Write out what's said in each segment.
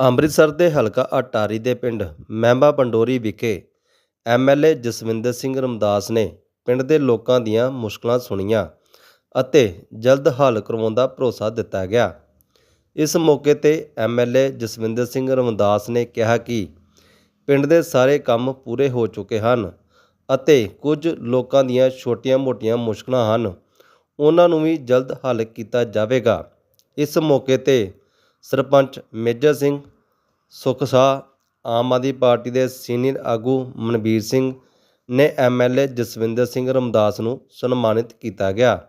ਅੰਮ੍ਰਿਤਸਰ ਦੇ ਹਲਕਾ ਅਟਾਰੀ ਦੇ ਪਿੰਡ ਮਹਿਮਾ ਪੰਡੋਰੀ ਵਿਖੇ ਐਮਐਲਏ ਜਸਵਿੰਦਰ ਸਿੰਘ ਰਮਦਾਸ ਨੇ ਪਿੰਡ ਦੇ ਲੋਕਾਂ ਦੀਆਂ ਮੁਸ਼ਕਲਾਂ ਸੁਣੀਆਂ ਅਤੇ ਜਲਦ ਹੱਲ ਕਰਵਾਉਣ ਦਾ ਭਰੋਸਾ ਦਿੱਤਾ ਗਿਆ। ਇਸ ਮੌਕੇ ਤੇ ਐਮਐਲਏ ਜਸਵਿੰਦਰ ਸਿੰਘ ਰਮਦਾਸ ਨੇ ਕਿਹਾ ਕਿ ਪਿੰਡ ਦੇ ਸਾਰੇ ਕੰਮ ਪੂਰੇ ਹੋ ਚੁੱਕੇ ਹਨ ਅਤੇ ਕੁਝ ਲੋਕਾਂ ਦੀਆਂ ਛੋਟੀਆਂ-ਮੋਟੀਆਂ ਮੁਸ਼ਕਲਾਂ ਹਨ। ਉਹਨਾਂ ਨੂੰ ਵੀ ਜਲਦ ਹੱਲ ਕੀਤਾ ਜਾਵੇਗਾ। ਇਸ ਮੌਕੇ ਤੇ ਸਰਪੰਚ ਮੇਜਰ ਸਿੰਘ ਸੁਖਸਾਹ ਆਮ ਆਦਮੀ ਪਾਰਟੀ ਦੇ ਸੀਨੀਅਰ ਆਗੂ ਮਨਵੀਰ ਸਿੰਘ ਨੇ ਐਮਐਲਏ ਜਸਵਿੰਦਰ ਸਿੰਘ ਰਮਦਾਸ ਨੂੰ ਸਨਮਾਨਿਤ ਕੀਤਾ ਗਿਆ।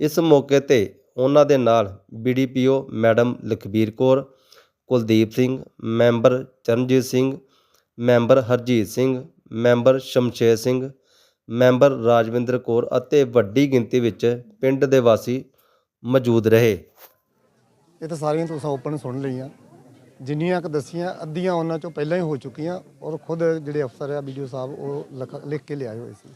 ਇਸ ਮੌਕੇ ਤੇ ਉਹਨਾਂ ਦੇ ਨਾਲ BDPO madam Lakhbir Kaur, Kuldeep Singh, member Charanjit Singh, member Harjit Singh, member Shamsher Singh, member Rajwinder Kaur ਅਤੇ ਵੱਡੀ ਗਿਣਤੀ ਵਿੱਚ ਪਿੰਡ ਦੇ ਵਾਸੀ ਮੌਜੂਦ ਰਹੇ। ਇਹ ਤਾਂ ਸਾਰੀਆਂ ਤੁਸੀਂ ਓਪਨ ਸੁਣ ਲਈਆਂ। ਜਿੰਨੀਆਂ ਕੁ ਦੱਸੀਆਂ, ਅੱਧੀਆਂ ਉਹਨਾਂ ਚੋਂ ਪਹਿਲਾਂ ਹੀ ਹੋ ਚੁੱਕੀਆਂ ਔਰ ਖੁਦ ਜਿਹੜੇ ਅਫਸਰ ਆ ਵੀਡੀਓ ਸਾਹਿਬ, ਉਹ ਲਿਖ- ਲਿਖ ਕੇ ਲਿਆਏ ਹੋਏ ਸੀ।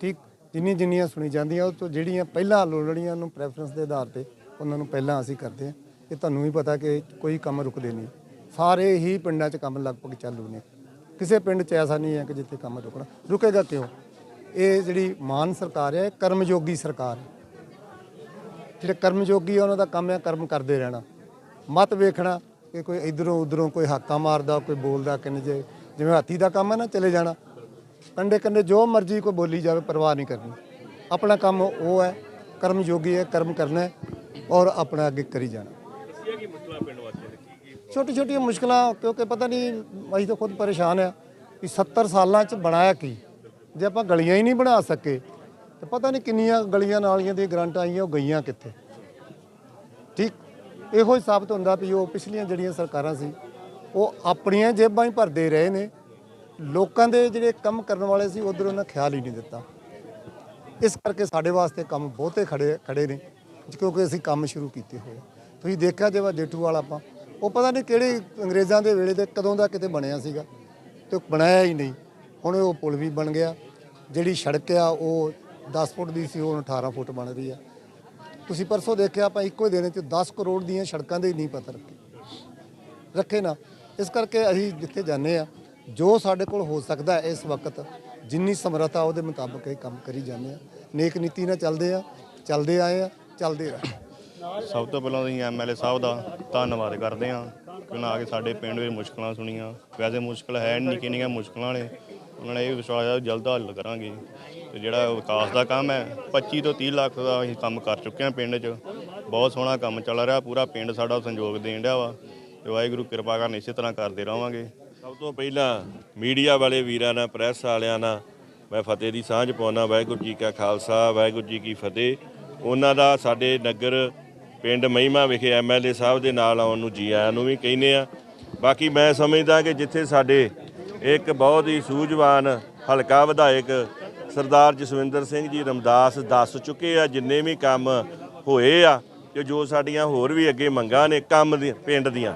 ਠੀਕ ਜਿੰਨੀ ਜਿੰਨੀਆਂ ਸੁਣੀ ਜਾਂਦੀਆਂ, ਉਹ ਤੋਂ ਜਿਹੜੀਆਂ ਪਹਿਲਾਂ ਲੋੜੜੀਆਂ ਨੂੰ ਪ੍ਰੈਫਰੈਂਸ ਦੇ ਆਧਾਰ ਤੇ ਉਹਨਾਂ ਨੂੰ ਪਹਿਲਾਂ ਅਸੀਂ ਕਰਦੇ ਹਾਂ। ਇਹ ਤੁਹਾਨੂੰ ਵੀ ਪਤਾ ਕਿ ਕੋਈ ਕੰਮ ਰੁਕਦੇ ਨਹੀਂ। ਸਾਰੇ ਹੀ ਪਿੰਡਾਂ 'ਚ ਕੰਮ ਲਗਭਗ ਚਾਲੂ ਨੇ। ਕਿਸੇ ਪਿੰਡ 'ਚ ਐਸਾ ਨਹੀਂ ਹੈ ਕਿ ਜਿੱਥੇ ਕੰਮ ਰੁਕਣਾ। ਰੁਕੇਗਾ ਕਿਉਂ? ਇਹ ਜਿਹੜੀ ਮਾਨ ਸਰਕਾਰ ਹੈ, ਇਹ ਕਰਮਯੋਗੀ ਸਰਕਾਰ ਹੈ। ਜਿਹੜੇ ਕਰਮਯੋਗੀ ਆ, ਉਹਨਾਂ ਦਾ ਕੰਮ ਹੈ ਕਰਮ ਕਰਦੇ ਰਹਿਣਾ। ਮਤ ਵੇਖਣਾ ਕਿ ਕੋਈ ਇਧਰੋਂ ਉਧਰੋਂ ਕੋਈ ਹਾਕਾ ਮਾਰਦਾ, ਕੋਈ ਬੋਲਦਾ ਕਿੰਨੇ ਜੇ। ਜਿਵੇਂ ਹਾਥੀ ਦਾ ਕੰਮ ਹੈ ਨਾ, ਚਲੇ ਜਾਣਾ। ਕੰਡੇ ਕੰਡੇ ਜੋ ਮਰਜ਼ੀ ਕੋਈ ਬੋਲੀ ਜਾਵੇ, ਪਰਵਾਹ ਨਹੀਂ ਕਰਨੀ। ਆਪਣਾ ਕੰਮ ਉਹ ਹੈ, ਕਰਮਯੋਗੀ ਹੈ, ਕਰਮ ਕਰਨਾ ਹੈ ਔਰ ਆਪਣਾ ਅੱਗੇ ਕਰੀ ਜਾਣਾ। ਛੋਟੀ ਛੋਟੀਆਂ ਮੁਸ਼ਕਲਾਂ, ਕਿਉਂਕਿ ਪਤਾ ਨਹੀਂ, ਅਸੀਂ ਤਾਂ ਖੁਦ ਪਰੇਸ਼ਾਨ ਆ ਕਿ 70 ਸਾਲਾਂ ਚ ਬਣਾਇਆ ਕੀ? ਜੇ ਆਪਾਂ ਗਲੀਆਂ ਹੀ ਨਹੀਂ ਬਣਾ ਸਕੇ ਤੇ ਪਤਾ ਨਹੀਂ ਕਿੰਨੀਆਂ ਗਲੀਆਂ ਨਾਲੀਆਂ ਦੀਆਂ ਗਰੰਟ ਆਈਆਂ, ਉਹ ਗਈਆਂ ਕਿੱਥੇ? ਠੀਕ? ਇਹੋ ਹੀ ਸਾਬਤ ਹੁੰਦਾ ਵੀ ਉਹ ਪਿਛਲੀਆਂ ਜਿਹੜੀਆਂ ਸਰਕਾਰਾਂ ਸੀ, ਉਹ ਆਪਣੀਆਂ ਜੇਬਾਂ ਹੀ ਭਰਦੇ ਰਹੇ ਨੇ। ਲੋਕਾਂ ਦੇ ਜਿਹੜੇ ਕੰਮ ਕਰਨ ਵਾਲੇ ਸੀ, ਉਧਰ ਉਹਨਾਂ ਖਿਆਲ ਹੀ ਨਹੀਂ ਦਿੱਤਾ। ਇਸ ਕਰਕੇ ਸਾਡੇ ਵਾਸਤੇ ਕੰਮ ਬਹੁਤੇ ਖੜੇ ਖੜੇ ਨੇ, ਕਿਉਂਕਿ ਅਸੀਂ ਕੰਮ ਸ਼ੁਰੂ ਕੀਤੇ ਹੋਏ ਤੁਸੀਂ ਦੇਖਿਆ ਜੇ ਵਾ ਜੇਠੂ ਵਾਲਾ ਆਪਾਂ, ਉਹ ਪਤਾ ਨਹੀਂ ਕਿਹੜੇ ਅੰਗਰੇਜ਼ਾਂ ਦੇ ਵੇਲੇ ਦੇ ਕਦੋਂ ਦਾ ਕਿਤੇ ਬਣਿਆ ਸੀਗਾ, ਤੇ ਉਹ ਬਣਾਇਆ ਹੀ ਨਹੀਂ। ਹੁਣ ਉਹ ਪੁਲ ਵੀ ਬਣ ਗਿਆ, ਜਿਹੜੀ ਸੜਕ ਆ, ਉਹ 10 ਫੁੱਟ ਦੀ ਸੀ ਉਹ ਹੁਣ 18 ਫੁੱਟ ਬਣ ਰਹੀ ਆ। ਤੁਸੀਂ ਪਰਸੋਂ ਦੇਖਿਆ, ਆਪਾਂ ਇੱਕੋ ਹੀ ਦਿਨ ਚ 10 ਕਰੋੜ ਦੀਆਂ ਸੜਕਾਂ ਦੇ ਨਹੀਂ ਪਤਾ ਰੱਖੇ। ਨਾ। ਇਸ ਕਰਕੇ ਅਸੀਂ ਜਿੱਥੇ ਜਾਂਦੇ ਆ, ਜੋ ਸਾਡੇ ਕੋਲ ਹੋ ਸਕਦਾ ਇਸ ਵਕਤ, ਜਿੰਨੀ ਸਮਰੱਥਾ ਉਹਦੇ ਮੁਤਾਬਕ ਇਹ ਕੰਮ ਕਰੀ ਜਾਂਦੇ ਆ। ਨੇਕ ਨੀਤੀ ਨਾਲ ਚੱਲਦੇ ਆ, ਚੱਲਦੇ ਆਏ ਆ, ਚੱਲਦੇ ਰਹੇ। ਸਭ ਤੋਂ ਪਹਿਲਾਂ ਅਸੀਂ ਐਮਐਲਏ ਸਾਹਿਬ ਦਾ ਧੰਨਵਾਦ ਕਰਦੇ ਹਾਂ। ਕਿ ਉਹਨਾਂ ਆ ਕੇ ਸਾਡੇ ਪਿੰਡ ਵਿੱਚ ਮੁਸ਼ਕਲਾਂ ਸੁਣੀਆਂ। ਵੈਸੇ ਮੁਸ਼ਕਲ ਹੈ ਨਹੀਂ ਕਿੰਨੀਆਂ ਮੁਸ਼ਕਲਾਂ ਨੇ। ਉਹਨਾਂ ਨੇ ਇਹ ਵਿਸ਼ਵਾਸ ਆ, ਜਲਦ ਹੱਲ ਕਰਾਂਗੇ। ਜਿਹੜਾ ਵਿਕਾਸ ਦਾ ਕੰਮ ਹੈ 25 ਤੋਂ 30 ਲੱਖ ਦਾ ਅਸੀਂ ਕੰਮ ਕਰ ਚੁੱਕੇ ਹਾਂ ਪਿੰਡ 'ਚ। ਬਹੁਤ ਸੋਹਣਾ ਕੰਮ ਚੱਲ ਰਿਹਾ, ਪੂਰਾ ਪਿੰਡ ਸਾਡਾ ਸੰਯੋਗ ਦੇਣ ਡਿਆ ਵਾ ਤੇ ਵਾਹਿਗੁਰੂ ਕਿਰਪਾ ਕਰਨ ਇਸੇ ਤਰ੍ਹਾਂ ਕਰਦੇ ਰਹਾਂਗੇ ਸਭ ਤੋਂ ਪਹਿਲਾਂ ਮੀਡੀਆ ਵਾਲੇ ਵੀਰਾਂ ਨਾਲ, ਪ੍ਰੈਸ ਵਾਲਿਆਂ ਨਾਲ ਮੈਂ ਫਤਿਹ ਦੀ ਸਾਂਝ ਪਾਉਣਾ ਵਾਹਿਗੁਰੂ ਜੀ ਕਾ ਖਾਲਸਾ, ਵਾਹਿਗੁਰੂ ਜੀ ਕੀ ਫਤਿਹ। ਉਹਨਾਂ ਦਾ ਸਾਡੇ ਨਗਰ ਪਿੰਡ ਮਹਿਮਾ ਵਿਖੇ ਐਮਐਲਏ ਸਾਹਿਬ ਦੇ ਨਾਲ ਆਉਣ ਨੂੰ ਜੀ ਆਇਆਂ ਨੂੰ ਵੀ ਕਹਿੰਦੇ ਆ। ਬਾਕੀ ਮੈਂ ਸਮਝਦਾ ਕਿ ਜਿੱਥੇ ਸਾਡੇ ਇੱਕ ਬਹੁਤ ਹੀ ਸੂਝਵਾਨ, ਹਲਕਾ ਵਿਧਾਇਕ ਸਰਦਾਰ ਜਸਵਿੰਦਰ ਸਿੰਘ ਜੀ ਰਮਦਾਸ ਦੱਸ ਚੁੱਕੇ ਆ, ਜਿੰਨੇ ਵੀ ਕੰਮ ਹੋਏ ਆ ਤੇ ਜੋ ਸਾਡੀਆਂ ਹੋਰ ਵੀ ਅੱਗੇ ਮੰਗਾਂ ਨੇ ਕੰਮ ਦੀ, ਪਿੰਡ ਦੀਆਂ,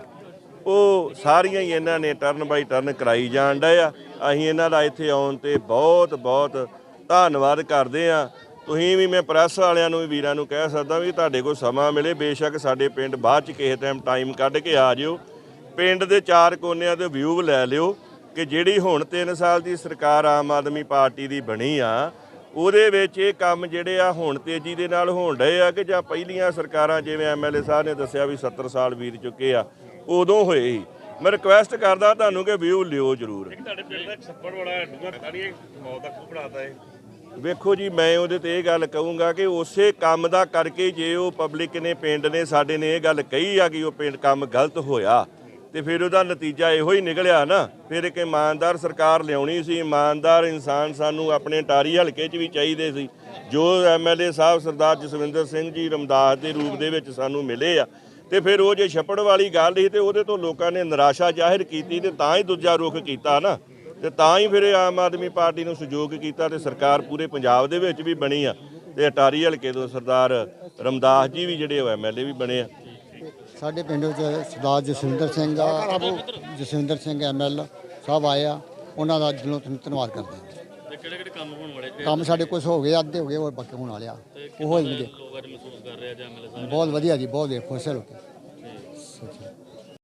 ਉਹ ਸਾਰੀਆਂ ਹੀ ਇਹਨਾਂ ਨੇ ਟਰਨ ਬਾਈ ਟਰਨ ਕਰਾਈ ਜਾਣ ਡਏ ਆ। ਅਸੀਂ ਇਹਨਾਂ ਦਾ ਇੱਥੇ ਆਉਣ ਤੇ ਬਹੁਤ ਬਹੁਤ ਧੰਨਵਾਦ ਕਰਦੇ ਆ। ਤੁਸੀਂ ਵੀ ਮੈਂ ਪ੍ਰੈਸ ਵਾਲਿਆਂ ਨੂੰ ਵੀ ਵੀਰਾਂ ਨੂੰ ਕਹਿ ਸਕਦਾ ਵੀ ਤੁਹਾਡੇ ਕੋਲ ਸਮਾਂ ਮਿਲੇ, ਬੇਸ਼ੱਕ ਸਾਡੇ ਪਿੰਡ ਬਾਅਦ ਚ ਕਿਸੇ ਟਾਈਮ ਟਾਈਮ ਕੱਢ ਕੇ ਆ ਜਿਓ। ਪਿੰਡ ਦੇ ਚਾਰ ਕੋਨਿਆਂ ਦੇ ਵਿਊ ਲੈ ਲਿਓ। ਕਿ ਜਿਹੜੀ ਹੁਣ 3 ਸਾਲ ਦੀ ਸਰਕਾਰ ਆਮ ਆਦਮੀ ਪਾਰਟੀ ਦੀ ਬਣੀ ਆ ਉਹਦੇ ਵਿੱਚ ਇਹ ਕੰਮ ਜਿਹੜੇ ਆ ਹੁਣ ਤੇਜ਼ੀ ਦੇ ਨਾਲ ਹੋਣ ਡਏ ਆ ਕਿ ਜਾਂ ਪਹਿਲੀਆਂ ਸਰਕਾਰਾਂ ਜਿਵੇਂ ਐਮਐਲਏ ਸਾਹਿਬ ਨੇ ਦੱਸਿਆ ਵੀ 70 ਸਾਲ ਬੀਤ ਚੁੱਕੇ ਆ ਉਦੋਂ ਹੋਏ ਸੀ। ਮੈਂ ਰਿਕੁਐਸਟ ਕਰਦਾ ਤੁਹਾਨੂੰ ਕਿ ਵਿਊ ਲਿਓ ਜ਼ਰੂਰ। ਤੁਹਾਡੇ ਪਿੰਡ ਦਾ ਛੱਪੜ ਬੜਾ ਡੂੰਘਾ ਸਾਰੀ ਮੌਤ ਦਾ ਖੂਹ ਬਣਾਤਾ ਹੈ ਵੇਖੋ ਜੀ ਮੈਂ ਉਹਦੇ ਤੇ ਇਹ ਗੱਲ ਕਹੂੰਗਾ ਕਿ ਉਸੇ ਕੰਮ ਦਾ ਕਰਕੇ ਜੇ ਉਹ ਪਬਲਿਕ ਨੇ ਪਿੰਡ ਨੇ ਸਾਡੇ ਨੇ ਇਹ ਗੱਲ ਕਹੀ ਆ ਕਿ ਉਹ ਪਿੰਡ ਕੰਮ ਗਲਤ ਹੋਇਆ। ਤੇ ਫਿਰ ਉਹਦਾ ਨਤੀਜਾ ਇਹੋ ਹੀ ਨਿਕਲਿਆ ਨਾ। ਫਿਰ ਇੱਕ ਇਮਾਨਦਾਰ ਸਰਕਾਰ ਲਿਆਉਣੀ ਸੀ। ਇਮਾਨਦਾਰ ਇਨਸਾਨ ਸਾਨੂੰ ਆਪਣੇ ਟਾਰੀ ਹਲਕੇ 'ਚ ਵੀ ਚਾਹੀਦੇ ਸੀ। ਜੋ ਐਮਐਲਏ ਸਾਹਿਬ ਸਰਦਾਰ ਜਸਵਿੰਦਰ ਸਿੰਘ ਜੀ ਰਮਦਾਸ ਦੇ ਰੂਪ ਦੇ ਵਿੱਚ ਸਾਨੂੰ ਮਿਲੇ ਆ। ਤੇ ਫਿਰ ਉਹ ਜੇ ਛੱਪੜ ਵਾਲੀ ਗੱਲ ਸੀ ਤੇ ਉਹਦੇ ਤੋਂ ਲੋਕਾਂ ਨੇ ਨਿਰਾਸ਼ਾ ਜ਼ਾਹਿਰ ਕੀਤੀ ਤੇ ਤਾਂ ਹੀ ਦੂਜਾ ਰੁਖ ਕੀਤਾ ਨਾ। ਤੇ ਤਾਂ ਹੀ ਫਿਰ ਆਮ ਆਦਮੀ ਪਾਰਟੀ ਨੂੰ ਸਹਿਯੋਗ ਕੀਤਾ ਤੇ ਸਰਕਾਰ ਪੂਰੇ ਪੰਜਾਬ ਦੇ ਵਿੱਚ ਵੀ ਬਣੀ ਆ। ਤੇ ਅਟਾਰੀ ਹਲਕੇ ਤੋਂ ਸਰਦਾਰ ਰਮਦਾਸ ਜੀ ਵੀ ਜਿਹੜੇ ਉਹ ਐਮਐਲਏ ਵੀ ਬਣੇ ਆ। ਸਾਡੇ ਪਿੰਡ ਵਿੱਚ ਸਰਦਾਰ ਜਸਵਿੰਦਰ ਸਿੰਘ ਦਾ ਜਸਵਿੰਦਰ ਸਿੰਘ ਐਮਐਲ ਸਾਹਿਬ ਆਏ ਆ ਉਹਨਾਂ ਦਾ ਦਿਲੋਂ ਧੰਨ- ਧੰਨਵਾਦ ਕਰਦੇ ਹਾਂ ਤੇ ਕਿਹੜੇ ਕਿਹੜੇ ਕੰਮ ਹੋਣ ਵਾਲੇ? ਕੰਮ ਸਾਡੇ ਕੁਝ ਹੋ ਗਏ ਅੱਧੇ ਹੋ ਗਏ ਹੋਰ ਬਾਕੀ ਹੋਣ ਵਾਲੇ ਆ। ਉਹ ਹੋਣਗੇ ਲੋਕ ਅੱਜ ਮਹਿਸੂਸ ਕਰ ਰਹੇ ਆ ਜਾਂ ਐਮਐਲਏ ਸਾਹਿਬ? ਬਹੁਤ ਵਧੀਆ ਜੀ ਬਹੁਤ ਖੁਸ਼ ਹੈ ਲੋਕ